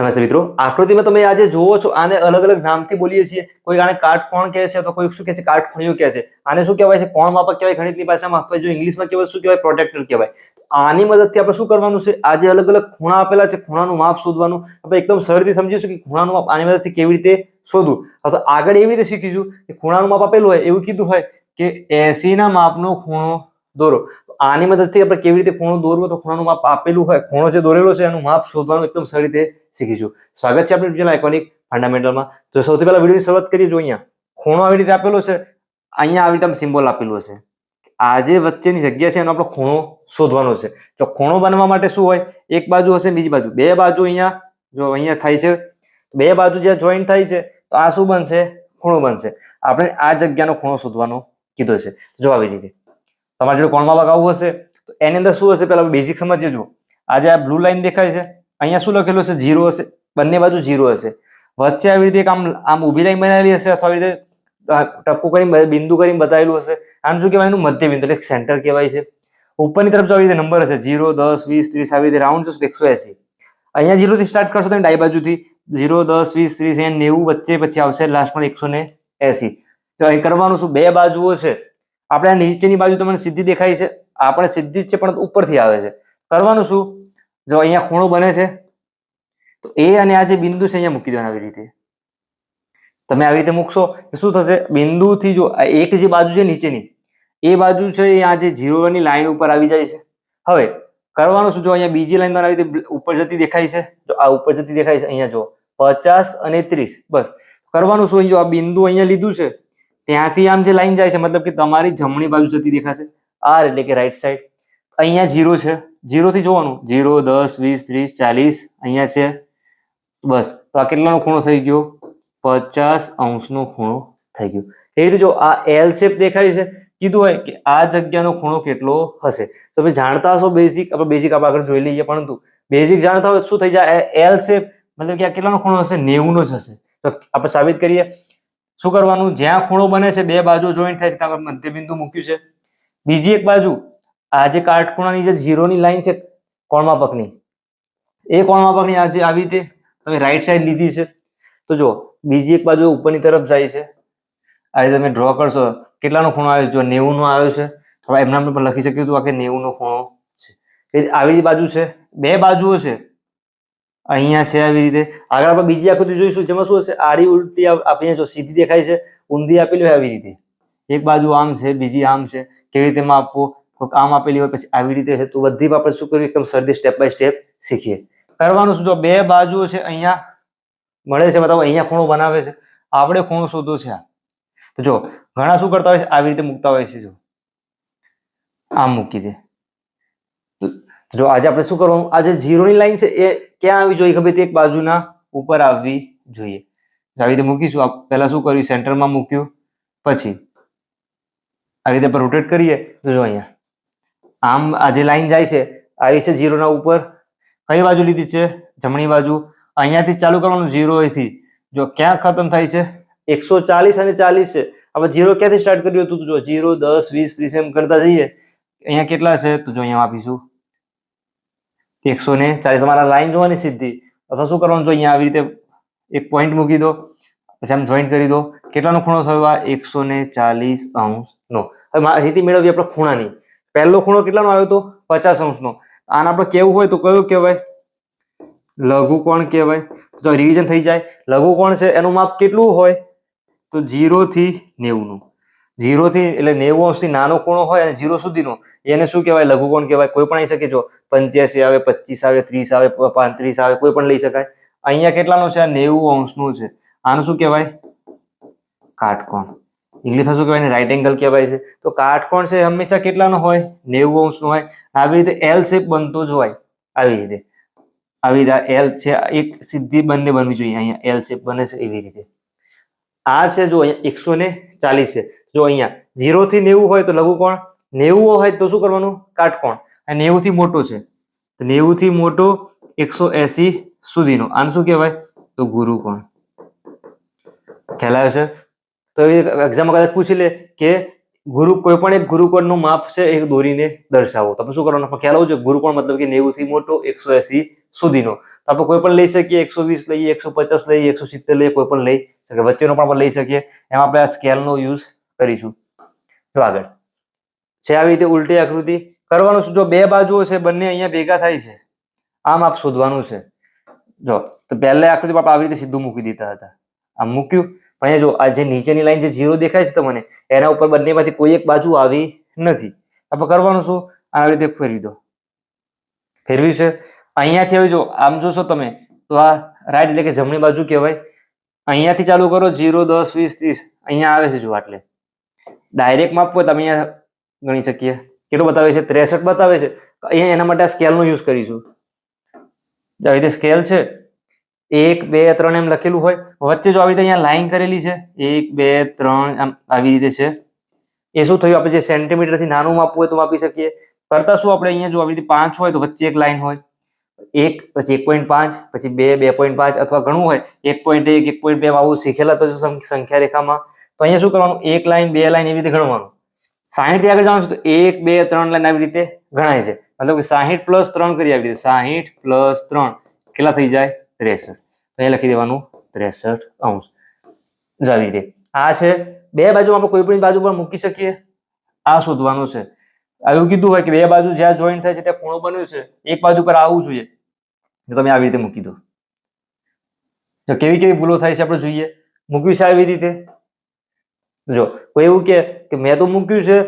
નમસ્તે મિત્રો. આકૃતિમાં તમે આજે જુઓ છો, આને અલગ અલગ નામથી બોલીએ છીએ. કોઈ આને કોણ કહે છે, તો કોઈ શું કહે છે કાર્ટ ખૂણ્યું કહે છે. આને શું કહેવાય છે? કોણ માપક કહેવાય? ગણિતની ભાષામાં અથવા જો ઇંગ્લિશમાં કહેવાય શું કહેવાય? પ્રોટેક્ટર કહેવાય. આની મદદથી આપણે શું કરવાનું છે? આજે અલગ અલગ ખૂણા આપેલા છે, ખૂણાનું માપ શોધવાનું. આપણે એકદમ સરળથી સમજીશું કે ખૂણાનું માપ આની મદદથી કેવી રીતે શોધવું. અથવા આગળ એવી રીતે શીખીશું કે ખૂણાનું માપ આપેલું હોય, એવું કીધું હોય કે એસી ના માપનો ખૂણો દોરો. આની મદદથી આપણે કેવી રીતે ખૂણો દોરવો તો ખૂણાનું માપ આપેલું હોય, ખૂણો જે દોરેલો છે એનું માપ શોધવાનું એકદમ સરળ રીતે શીખીશું. સ્વાગત છે આપણે બીજા આઇકોનિક ફંડામેન્ટલમાં. તો સૌથી પહેલા વિડીયોની શરૂઆત કરીએ જો અહીંયા. ખૂણો આવી રીતે આપેલો છે, અહીંયા આવી રીતે સિમ્બોલ આપેલું છે. આ જે વચ્ચેની જગ્યા છે એનો આપણો ખૂણો શોધવાનો છે. જો ખૂણો બનવા માટે શું હોય, એક બાજુ હશે, બીજી બાજુ. બે બાજુ અહીંયા, જો અહીંયા થાય છે, બે બાજુ જ્યાં જોઈન્ટ થાય છે, તો આ શું બનશે? ખૂણો બનશે. આપણે આ જગ્યાનો ખૂણો શોધવાનો કીધો છે. જો આવી રીતે. તમારે જોડે કોણમાં ભાગ આવું હશે? તો એની અંદર શું હશે? પેલા બેઝિક સમજીએ જુઓ આજે આ બ્લુ લાઈન દેખાય છે. અહીંયા શું લખેલું હશે? જીરો હશે. બંને બાજુ જીરો હશે. વચ્ચે આવી રીતે આમ આમ ઊભી લાઈન બનાવેલી હશે અથવા આવી રીતે ટપકું કરીને બિંદુ કરીને બતાવેલું હશે. આમ શું કહેવાય? એનું મધ્ય બિંદુ એટલે સેન્ટર કહેવાય છે. ઉપરની તરફ જો આવી રીતે નંબર હશે જીરો દસ, વીસ, ત્રીસ, આવી રીતે રાઉન્ડ જશે એકસો એસી. અહીંયા ઝીરોથી સ્ટાર્ટ કરશો તમે ડાઈ બાજુથી જીરો દસ, વીસ, ત્રીસ, અહીંયા નેવું વચ્ચે પછી આવશે લાસ્ટમાં એકસો ને એસી. તો અહીં કરવાનું શું? બે બાજુઓ છે. આપણે નીચેની બાજુ તમને સીધી દેખાય છે. આપણે સીધી જ છે, પણ ઉપરથી આવે છે. કરવાનું શું? જો અહીંયા ખૂણો બને છે, તો એ અને આ જે બિંદુ છે, અહીંયા મૂકી દેવાના આવી રીતે. તમે આવી રીતે મૂકશો શું થશે? બિંદુથી જો એક જે બાજુ છે નીચેની, એ બાજુ છે એ આ જે જીરોની લાઈન ઉપર આવી જાય છે. હવે, કરવાનું શું? જો અહીંયા બીજી લાઈન આવી રીતે ઉપર જતી દેખાય છે. જો આ ઉપર જતી દેખાય છે, અહીંયા જો પચાસ અને ત્રીસ, બસ. કરવાનું શું? જો આ બિંદુ અહીંયા લીધું છે ત્યાંથી આમ જે લાઈન જાય છે, મતલબ કે તમારી જમણી બાજુ જતી દેખાશે. આર એટલે કે રાઈટ સાઈડ અહીંયા જીરો છે. જીરોથી જોવાનું. જીરો દસ, વીસ, ત્રીસ, ચાલીસ, અહીંયા છે. બસ. તો આ કેટલાનો ખૂણો થઈ ગયો? પચાસ અંશનો ખૂણો થઈ ગયો. એ રીતે જો આ એલ શેપ દેખાય છે, કીધું હોય કે આ જગ્યાનો ખૂણો કેટલો હશે. તમે જાણતા હશો બેઝિક આપણે બેઝિક આપણે આગળ જોઈ લઈએ, પરંતુ બેઝિક જાણતા હોય શું થઈ જાય? એલ શેપ મતલબ કે આ કેટલાનો ખૂણો હશે? નેવું નો જ હશે. તો આપણે સાબિત કરીએ. શું કરવાનું? જ્યાં ખૂણો બને છે, બે બાજુ જોઈન્ટ થાય છે, ત્યાં મધ્યબિંદુ મૂક્યું છે. બીજી એક બાજુ, આ જે કાટખૂણાની જે ઝીરોની લાઈન છે, કોણમાપકની. એ કોણમાપકની આજે આવી રીતે તમે રાઈટ સાઈડ લીધી છે. તો જો બીજી એક બાજુ ઉપરની તરફ જાય છે. આ રીતે તમે ડ્રો કરશો, કેટલાનો ખૂણો આવ્યો જો નેવુંનો આવ્યો છે. થોડા એમના પર લખી શક્યું હતું આ કે નેવુંનો ખૂણો છે. એ આવી બાજુ છે. બે બાજુઓ છે. અહીંયા છે આવી રીતે. આગળ આપણે બીજી આકૃતિ જોઈશું, જેમાં શું હશે? આડી ઉલટી આપણે જો સીધી દેખાય છે, ઊંધી આપેલી હોય આવી રીતે. એક બાજુ આમ છે, બીજી આમ છે. કેવી રીતે આપવો? કોઈક આમ આપેલી હોય, પછી આવી રીતે છે તો બધી આપણે શું કર્યું? એકદમ સરદી સ્ટેપ બાય સ્ટેપ શીખીએ. કરવાનું શું જો બે બાજુઓ છે અહીંયા, મળે છે બતાવો, અહીંયા ખૂણો બનાવે છે. આપણે ખૂણો શોધો છે આ. તો જો, ઘણા શું કરતા હોય છે? આવી રીતે મૂકતા હોય છે, જો. આમ મૂકી દે. જો આજે આપણે શું કરવાનું? આજે ઝીરોની લાઈન છે, એ ક્યાં આવી જોઈએ ખબર? એક બાજુના ઉપર આવવી જોઈએ. આવી રીતે મૂકીશું. પહેલા શું કર્યું? સેન્ટરમાં મૂક્યું. પછી આવી રીતે રોટેટ કરીએ. તો જો અહીંયા આમ આજે લાઈન જાય છે આવી છે ઝીરોના ઉપર. કઈ બાજુ લીધી છે? જમણી બાજુ. અહીંયાથી ચાલુ કરવાનું. ઝીરો અહીંથી. જો ક્યાં ખતમ થાય છે? એકસો ચાલીસ અને ચાલીસ છે. આપણે ઝીરો ક્યાંથી સ્ટાર્ટ કર્યું હતું? જો ઝીરો, દસ, વીસ, ત્રીસ એમ કરતા જઈએ. અહીંયા કેટલા છે? તો જો અહીંયા આપીશું. એકસો ને ચાલીસ તમારા લાઈન જોવાની સીધી અથવા શું કરવાનું? જો અહીંયા આવી રીતે એક પોઈન્ટ મૂકી દો, પછી આમ જોઈન્ટ કરી દો. કેટલાનો ખૂણો થયો? આ એકસો ને ચાલીસ અંશનો. હવે માહિતી મેળવીએ આપણે ખૂણાની. પહેલો ખૂણો કેટલાનો આવ્યો હતો પચાસ અંશનો. આને આપણે કેવું હોય તો કયું કહેવાય? લઘુ કોણ કહેવાય? તો રિવિઝન થઈ જાય. લઘુ કોણ છે? એનું માપ કેટલું હોય? તો જીરો થી નેવું નું જીરો થી, એટલે નેવું અંશથી નાનો ખૂણો હોય અને જીરો સુધીનો, એને શું કહેવાય? લઘુકોણ કહેવાય. કોઈ પણ આવી શકે, જો પંચ્યાસી આવે, પચીસ આવે, ત્રીસ આવે પાંત્રીસ આવે, કોઈ પણ લઈ શકાય. અહીંયા કેટલાનો છે? આ નેવું અંશનું છે. આનું શું કહેવાય? કાટકોણ. ઇંગ્લિશમાં શું કહેવાય? રાઈટ એંગલ કહેવાય છે. તો કાટકોણ છે હંમેશા કેટલાનો હોય? નેવું અંશનો હોય. આવી રીતે એલ શેપ બનતો જ હોય. આવી રીતે. આવી રીતે એલ છે એક સીધી બંને બનવી જોઈએ. અહીંયા એલ શેપ બને છે એવી રીતે. આ છે, જો અહીંયા એકસો ને ચાલીસ છે. જો અહીંયા ઝીરો થી નેવું હોય તો લઘુકોણ નેવું હોય તો શું કરવાનું? કાટકોણ આ નેવું થી મોટો છે. તો નેવું થી મોટો એકસો એસી સુધીનો. આને શું કહેવાય? તો ગુરુકોણ ખ્યાલ આવ્યો છે? તો એક્ઝામમાં કદાચ પૂછી લે કે ગુરુ કોઈ પણ એક ગુરુકોણનું માપ છે એ દોરીને દર્શાવો. તમે શું કરવાનું? ખ્યાલ આવું છે ગુરુકોણ મતલબ કે નેવું થી મોટો એકસો એસી સુધીનો. તો આપણે કોઈ પણ લઈ શકીએ. એકસો વીસ લઈએ, એકસો પચાસ લઈએ, એકસો સિત્તેર લઈએ, કોઈ પણ લઈ શકીએ વચ્ચેનો પણ લઈ શકીએ. એમાં આપણે આ સ્કેલનો યુઝ કરીશું. જો આગળ. છે આવી રીતે ઉલટી આકૃતિ. કરવાનું શું? જો બે બાજુઓ છે, બંને અહીંયા ભેગા થાય છે. આમ આપ શોધવાનું છે. જો, તો પહેલા આકૃતિ આપણે આવી રીતે સીધું મૂકી દીધા હતા. આમ મૂક્યું. પણ અહીંયા જો, આ જે નીચેની લાઈન જે જીરો દેખાય છે તમને, એના ઉપર બંનેમાંથી કોઈ એક બાજુ આવી નથી. આપણે કરવાનું શું? આવી રીતે ફેરવી દો. ફેરવી છે. અહીંયાથી હવે જો, આમ જોશો તમે, તો આ રાઈટ એટલે કે જમણી બાજુ કહેવાય. અહીંયાથી ચાલુ કરો જીરો દસ, વીસ, ત્રીસ. અહીંયા આવે છે જો આટલે. ડાયરેક્ટ માપવો તમે અહીંયા ગણી શકીએ. કેટલું બતાવે છે? ત્રેસઠ બતાવે છે. અહીંયા એના માટે આ સ્કેલનો યુઝ કરીશું. આવી રીતે સ્કેલ છે. એક, બે, ત્રણ એમ લખેલું હોય. વચ્ચે જો આવી રીતે અહીંયા લાઈન કરેલી છે, એક, બે, ત્રણ, આમ આવી રીતે છે. એ શું થયું? આપણે જે સેન્ટીમીટરથી નાનું માપવું હોય તો માપી શકીએ. કરતા શું? આપણે અહીંયા જો આવી રીતે પાંચ હોય તો વચ્ચે એક લાઈન હોય. એક, પછી એક પોઈન્ટ પાંચ, પછી બે બે પોઈન્ટ પાંચ અથવા ઘણું હોય. એક પોઈન્ટ એક એક પોઈન્ટ બે, આવું શીખેલા તો સંખ્યા રેખામાં. તો અહીંયા શું કરવાનું? એક લાઈન, બે લાઈન એવી રીતે ગણવાનું સાહીઠથી આગળ જવાનું છે તો એક, બે, ત્રણ લાઈન આવી રીતે ગણાય છે. મતલબ કે સાહીઠ પ્લસ ત્રણ કરી આવી રીતે. સાહીઠ પ્લસ ત્રણ. કેટલા થઈ જાય? ત્રેસઠ. અહીંયા લખી દેવાનું ત્રેસઠ અંશ. જો રીતે. આ છે. બે બાજુ આપણે કોઈ પણ બાજુ પર મૂકી શકીએ. આ શોધવાનું છે. એવું કીધું હોય કે બે બાજુ જ્યાં જોઈન્ટ થાય છે ત્યાં ખૂણો બન્યું છે. એક બાજુ પર આવવું જોઈએ. તો તમે આવી રીતે મૂકી દો. તો કેવી કેવી ભૂલો થાય છે આપણે જોઈએ. મૂક્યું છે આવી રીતે. જો, કોઈ એવું કે કે મેં તો મૂક્યું છે,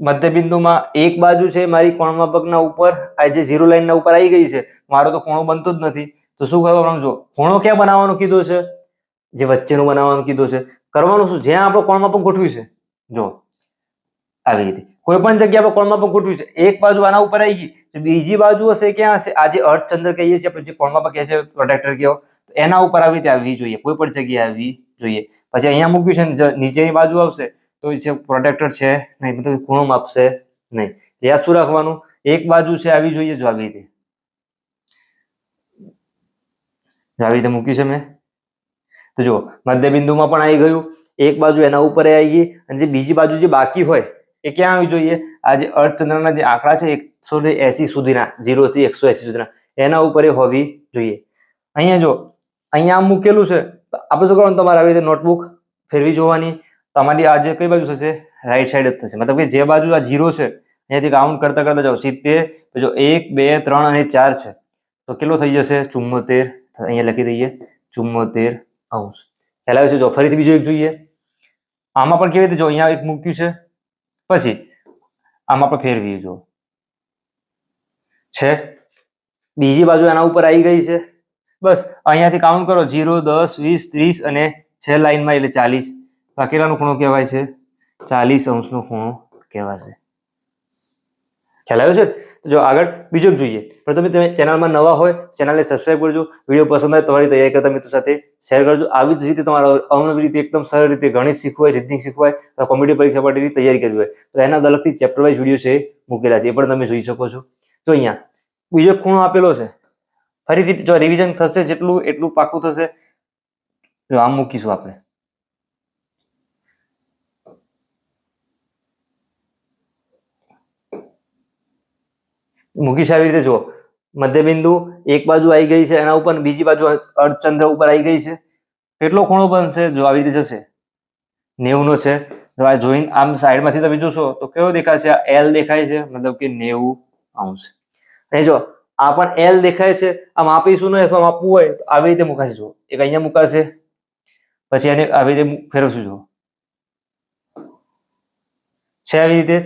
મધ્યબિંદુમાં એક બાજુ છે મારી કોણમાપકના ઉપર, આ જે ઝીરો લાઈનના ઉપર આવી ગઈ છે, મારો તો ખૂણો બનતો જ નથી. તો શું કરવાનું જો ખૂણો ક્યાં બનાવવાનો કીધો છે? જે વચ્ચેનું બનાવવાનું કીધો છે. કરવાનું શું? જ્યાં આપણો કોણમાપક ગોઠવ્યું છે. જો, આવી રીતે. કોઈ પણ જગ્યા પર કોણમાપક ગોઠવ્યું છે. એક બાજુ આના ઉપર આવી ગઈ. બીજી બાજુ હશે ક્યાં હશે? આ જે અર્થચંદ્ર કહીએ છીએ આપણે, જે કોણમાપક કહે છે પ્રોટેક્ટર કહો એના ઉપર આવી રીતે આવવી જોઈએ. કોઈ પણ જગ્યાએ આવવી જોઈએ. પછી અહીંયા મૂક્યું છે નીચેની બાજુ આવશે, તો છે પ્રોટેક્ટર છે નહીં, મતલબ ખૂણો માપશે નહીં. યાદ શું રાખવાનું? એક બાજુ છે, આવી જોઈએ જો આવી રીતે. આવી રીતે મૂક્યું છે મેં. તો જો મધ્યબિંદુમાં પણ આવી ગયું. એક બાજુ એના ઉપર આવી ગઈ અને જે બીજી બાજુ જે બાકી હોય, એ ક્યાં આવી જોઈએ? આ જે અર્થતંત્રના જે આંકડા છે, એકસો ને એસી સુધીના જીરો થી એકસો એસી સુધીના, એના ઉપર એ હોવી જોઈએ. અહીંયા જો, અહીંયા મૂકેલું છે આપણે શું કરવાનું? તમારે આવી રીતે નોટબુક ફેરવી જોવાની. તમારી આ જે કઈ બાજુ થશે? રાઈટ સાઈડ જ થશે. મતલબ કે જે બાજુ આ ઝીરો છે, અહીંયાથી કાઉન્ટ કરતા કરતા જાઓ. સિત્તેર, તો જો એક, બે, ત્રણ અને ચાર છે. તો કેટલો થઈ જશે? ચુમ્મોતેર. અહીંયા લખી દઈએ. ચુમ્મોતેર અંશ. પહેલા છે? જો ફરીથી બીજો એક જોઈએ. આમાં પણ કેવી રીતે? જો અહીંયા એક મૂક્યું છે. પછી આમાં પણ ફેરવી જો. છે. બીજી બાજુ એના ઉપર આવી ગઈ છે. બસ, અહીંયાથી કાઉન્ટ કરો, જીરો, દસ, વીસ, ત્રીસ અને છ લાઈનમાં એટલે ચાલીસ. તો ખૂણો કહેવાય છે? ચાલીસ અંશનો ખૂણો કહેવાશે ખ્યાલ આવ્યો છે? જો આગળ બીજો જોઈએ. પણ તમે તમે ચેનલમાં નવા હોય, ચેનલને સબસ્ક્રાઇબ કરજો. વીડિયો પસંદ આવે તમારી તૈયારી કરતા મિત્રો સાથે શેર કરજો. આવી જ રીતે તમારા અવનવી રીતે એકદમ સરળ રીતે ગણિત શીખવાય રીતિંગ શીખવાય, તો કોમ્પિટિવ પરીક્ષા માટેની તૈયારી કરવી હોય. તો એના અલગથી ચેપ્ટર વાઇઝ વીડિયો છે મૂકેલા છે. એ પણ તમે જોઈ શકો છો. જો અહીંયા બીજો ખૂણો આપેલો છે. ફરીથી જો રિવિઝન થશે જેટલું, એટલું પાકું થશે. જો આમ મૂકીશું આપણે. મૂકીશ આવી રીતે જુઓ. મધ્યબિંદુ એક બાજુ આવી ગઈ છે એના ઉપર, બીજી બાજુ અર્ધચંદ્ર ઉપર આવી ગઈ છે. કેટલો ખૂણો બનશે? જો આવી રીતે જશે. નેવું નો છે. જો આ જોઈન આમ સાઈડમાંથી તમે જોશો તો કેવો દેખાય છે? એલ દેખાય છે. મતલબ કે નેવું અંશ. અહીં જો આ પણ એલ દેખાય છે. આમ આપીશું ને અથવા માપવું હોય તો આવી રીતે મુકાશે જો એક અહીંયા મુકાશે, પછી એને આવી રીતે ફેરવશું જો છે આવી રીતે?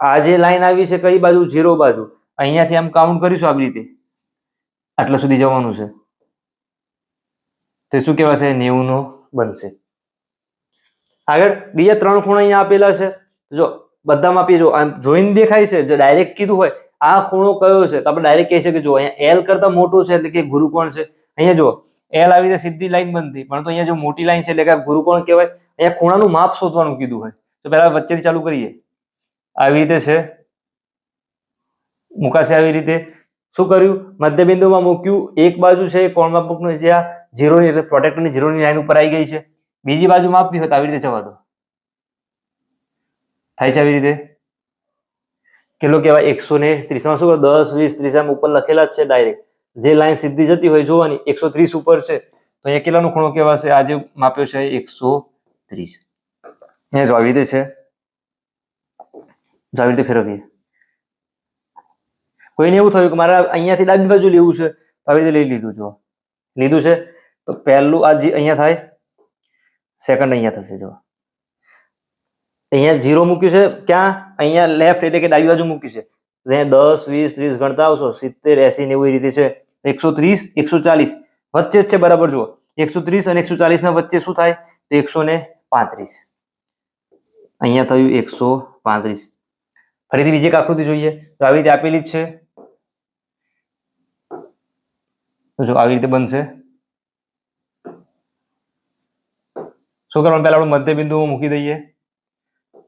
આ જે લાઈન આવી છે કઈ બાજુ? ઝીરો બાજુ. અહીંયાથી આમ કાઉન્ટ કરીશું આવી રીતે. આટલા સુધી જવાનું છે. તો શું કહેવાશે? નેવું નો બનશે. આગળ બીજા ત્રણ ખૂણા અહીંયા આપેલા છે. જો બધામાં આપીએ જો આમ જોઈને દેખાય છે, જો ડાયરેક્ટ કીધું હોય આ ખૂણો કયો છે? તો આપણે ડાયરેક્ટ કહી શકીએ જો અહીંયા એલ કરતા મોટું છે એટલે કે ગુરુકોણ છે? અહીંયા જો એલ આવી રીતે સીધી લાઈન બનતી, પરંતુ અહીંયા જો મોટી લાઈન છે એટલે કે ગુરુ ગુરુકોણ કહેવાય? અહીંયા ખૂણાનું માપ શોધવાનું કીધું હોય. તો પહેલા વચ્ચેથી ચાલુ કરીએ. આવી રીતે છે. મુકાશે આવી રીતે. શું કર્યું? મધ્યબિંદુમાં મૂક્યું. એક બાજુ છે એ કોણમાપકનું જે આ ઝીરોની એટલે પ્રોટેક્ટરની ઝીરોની લાઈન ઉપર આવી ગઈ છે. બીજી બાજુ માપવી હોય તો આવી રીતે જવા દો. થાય છે આવી રીતે? કેટલો કહેવાય? એકસો ને ત્રીસમાં શું દસ, વીસ, ત્રીસ, આમ ઉપર લખેલા જ છે ડાયરેક્ટ જે લાઈન સીધી જતી હોય જોવાની, એકસો ત્રીસ ઉપર છે. તો અહીંયા કેટલાનો ખૂણો કહેવાશે? આજે માપ્યો છે, એકસો ત્રીસ. અહીંયા જો આવી રીતે છે. જો આવી રીતે ફેરવીએ. કોઈને એવું થયું કે મારે અહીંયાથી ડાબી બાજુ લેવું છે, તો આવી રીતે લઈ લીધું જો લીધું છે? તો પહેલું આ જે અહીંયા થાય સેકન્ડ અહીંયા થશે જો અહીંયા જીરો મૂક્યું છે, ક્યાં? અહીંયા લેફ્ટ એટલે કે ડાબી બાજુ મૂક્યું છે. અહીંયા દસ, વીસ, ત્રીસ ગણતા આવશો, સિત્તેર, એસી નેવું રીતે છે. એકસો ત્રીસ, એકસો ચાલીસ. વચ્ચે જ છે બરાબર જુઓ. એકસો ત્રીસ અને એકસો ચાલીસના વચ્ચે શું થાય? તો એકસો પાંત્રીસ. અહીંયા થયું એકસો પાંત્રીસ. ફરીથી બીજી એક આકૃતિ જોઈએ. તો આવી રીતે આપેલી જ છે. જો આવી રીતે બનશે. શું કરવાનું? પહેલા આપણે મધ્યબિંદુ મૂકી દઈએ.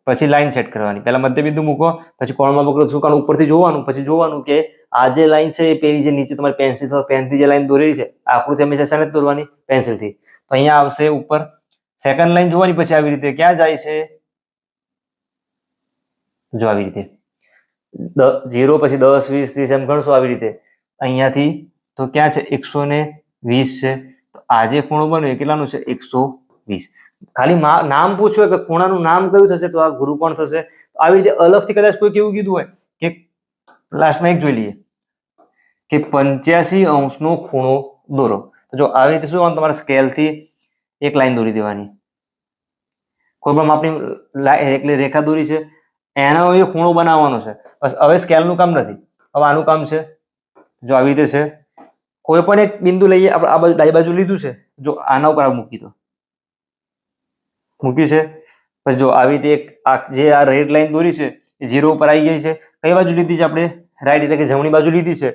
પછી લાઈન સેટ કરવાની. પહેલા મધ્યબિંદુ મૂકો, પછી કોણમાં પકડો ઝુકાણ ઉપરથી જોવાનું, પછી જોવાનું કે આ જે લાઈન છે એ પેલી જે નીચે તમારી પેન્સિલ પેનથી જે લાઈન દોરેલી છે આકૃતિ હંમેશા શાને દોરવાની? પેન્સિલથી તો અહીંયા આવશે ઉપર. સેકન્ડ લાઈન જોવાની પછી આવી રીતે ક્યાં જાય છે? જો આવી રીતે. ઝીરો પછી દસ, વીસ, ત્રીસ એમ ગણશો આવી રીતે. અહીંયાથી તો ક્યાં છે? એકસો ને વીસ છે. તો આજે ખૂણો બન્યો એ કેટલાનું છે? એકસો વીસ. ખાલી નામ પૂછ્યું હોય કે ખૂણાનું નામ કયું થશે તો આ ગુરુ પણ થશે? આવી રીતે અલગથી કદાચ કોઈ કેવું કીધું હોય કે લાસ્ટમાં એક જોઈ લઈએ કે પંચ્યાસી અંશનો ખૂણો દોરો. તો જો આવી રીતે શું કરવાનું તમારે સ્કેલથી એક લાઈન દોરી દેવાની. કોઈ પણ આપણી એટલે રેખા દોરી છે. એનો એ ખૂણો બનાવવાનો છે. બસ હવે સ્કેલનું કામ નથી. હવે આનું કામ છે. જો આવી રીતે છે. કોઈ પણ એક બિંદુ લઈએ, આપણે આ બાજુ ડાબી બાજુ લીધું છે. જો આના ઉપર મૂકી દો. મૂક્યું છે. પછી જો આવી રીતે એક આ જે આ રેડ લાઈન દોરી છે, એ ઝીરો ઉપર આવી ગઈ છે. કઈ બાજુ લીધી છે આપણે? રાઈટ એટલે કે જમણી બાજુ લીધી છે.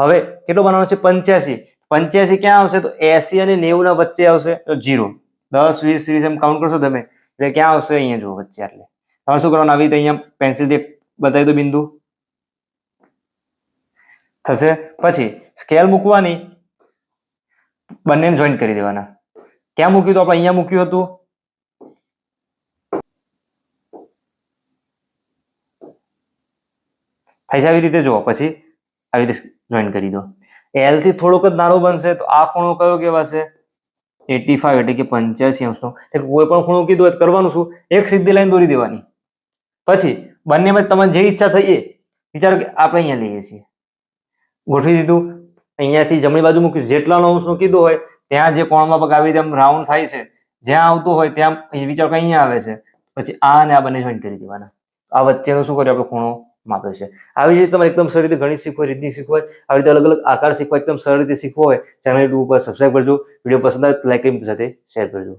હવે કેટલો બનાવવાનો છે? પંચ્યાસી. પંચ્યાસી ક્યાં આવશે? તો એસી અને નેવું ના વચ્ચે આવશે તો જીરો દસ, વીસ, ત્રીસ એમ કાઉન્ટ કરશો તમે. એટલે ક્યાં આવશે? અહીંયા જુઓ વચ્ચે એટલે. તમારે શું કરવાનું? આવી રીતે અહીંયા પેન્સિલથી બતાવી દો બિંદુ. થશે? પછી સ્કેલ મૂકવાની. બંનેને જોઈન્ટ કરી દેવાના. ક્યાં મૂક્યું તો આપણે અહીંયા મૂક્યું હતું. થાય છે આવી રીતે? જુઓ, પછી આવી રીતે જોઈન કરી દો. એલથી થોડોક જ નાનો બનશે તો આ ખૂણો કયો કહેવાશે એટી ફાઈવ એટલે કે પંચ્યાસી અંશનો. એટલે કોઈ પણ ખૂણો કીધું કરવાનું શું? એક સીધી લાઈન દોરી દેવાની. પછી બંનેમાં તમને જે ઈચ્છા થઈ એ, વિચારો કે આપણે અહીંયા લઈએ છીએ. ગોઠવી દીધું. અહીંયાથી જમણી બાજુ મૂક્યું. જેટલાનો અંશનો કીધું હોય, ત્યાં જે કોણમાં પગ આવી રીતે રાઉન્ડ થાય છે, જ્યાં આવતું હોય ત્યાં વિચારો કે અહીંયા આવે છે. પછી આ અને આ બંને જોઈન કરી દેવાના. આ વચ્ચેનું શું કર્યું આપણે ખૂણો? માપે છે. આવી રીતે તમારે એકદમ સરળ રીતે ગણિત શીખવું રીતની શીખવું આવી રીતે અલગ અલગ આકાર શીખવા એકદમ સરળ રીતે શીખવો હોય ચેનલ યુટ્યુબ ઉપર સબસ્ક્રાઈબ કરજો. વીડિયો પસંદ આવે લાઈક કરી સાથે શેર કરજો.